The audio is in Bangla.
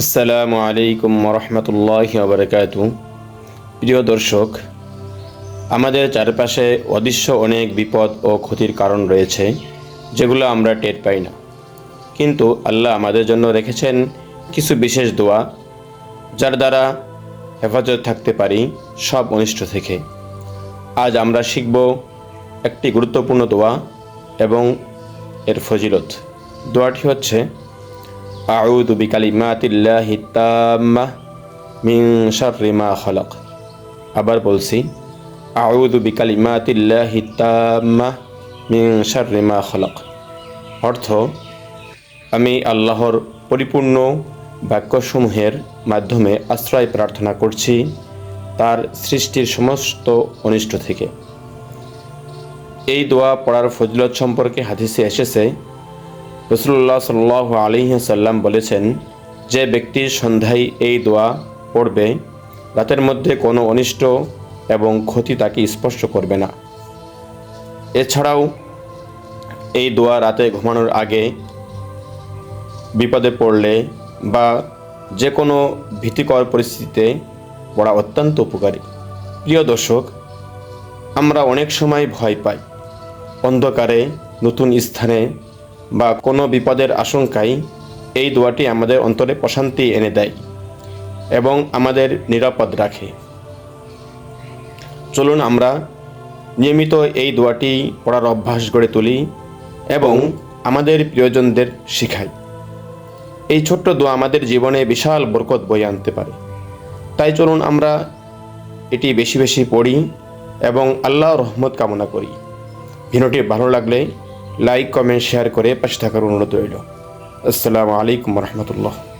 আসসালামু আলাইকুম রহমতুল্লাহ বারকাত প্রিয় দর্শক, আমাদের চারপাশে অদৃশ্য অনেক বিপদ ও ক্ষতির কারণ রয়েছে, যেগুলো আমরা টের পাই না। কিন্তু আল্লাহ আমাদের জন্য রেখেছেন কিছু বিশেষ দোয়া, যার দ্বারা হেফাজত থাকতে পারি সব অনিষ্ট থেকে। আজ আমরা শিখব একটি গুরুত্বপূর্ণ দোয়া এবং এর ফজিলত। দোয়াটি হচ্ছে أعوذ بكلمات الله التامة من شر ما خلق আবার বলছি আউযু বিকালিমাতিল্লাহি তাম্মা মিন শাররি মা খলাক অর্থ আমি আল্লাহর পরিপূর্ণ বাক্যসমূহের মাধ্যমে আশ্রয় প্রার্থনা করছি তার সৃষ্টির সমস্ত অনিষ্ট থেকে এই দোয়া পড়ার ফজিলত সম্পর্কে হাদিসে এসেছে রসুল্লাহ সাল্লাহ আলিহাসাল্লাম বলেছেন, যে ব্যক্তি সন্ধ্যায় এই দোয়া পড়বে, রাতের মধ্যে কোনো অনিষ্ট এবং ক্ষতি তাকে স্পর্শ করবে না। এছাড়াও, এই দোয়া রাতে ঘুমানোর আগে বিপদে পড়লে বা যে কোনো ভীতিকর পরিস্থিতিতে পড়া অত্যন্ত উপকারী। প্রিয় দর্শক, আমরা অনেক সময় ভয় পাই। অন্ধকারে নতুন স্থানে বা কোনো বিপদের আশঙ্কায় এই দোয়াটি আমাদের অন্তরে প্রশান্তি এনে দেয় এবং আমাদের নিরাপদ রাখে। চলুন আমরা নিয়মিত এই দোয়াটি পড়ার অভ্যাস গড়ে তুলি এবং আমাদের প্রিয়জনদের শিখাই। এই ছোট্ট দোয়া আমাদের জীবনে বিশাল বরকত বয়ে আনতে পারে। তাই চলুন আমরা এটি বেশি বেশি পড়ি এবং আল্লাহ রহমত কামনা করি। ভিডিওটি ভালো লাগলে লাইক কমেন্ট শেয়ার করে পাশে থাকার অনুরোধ রইল। আসসালামু আলাইকুম রহমতুল্লাহ।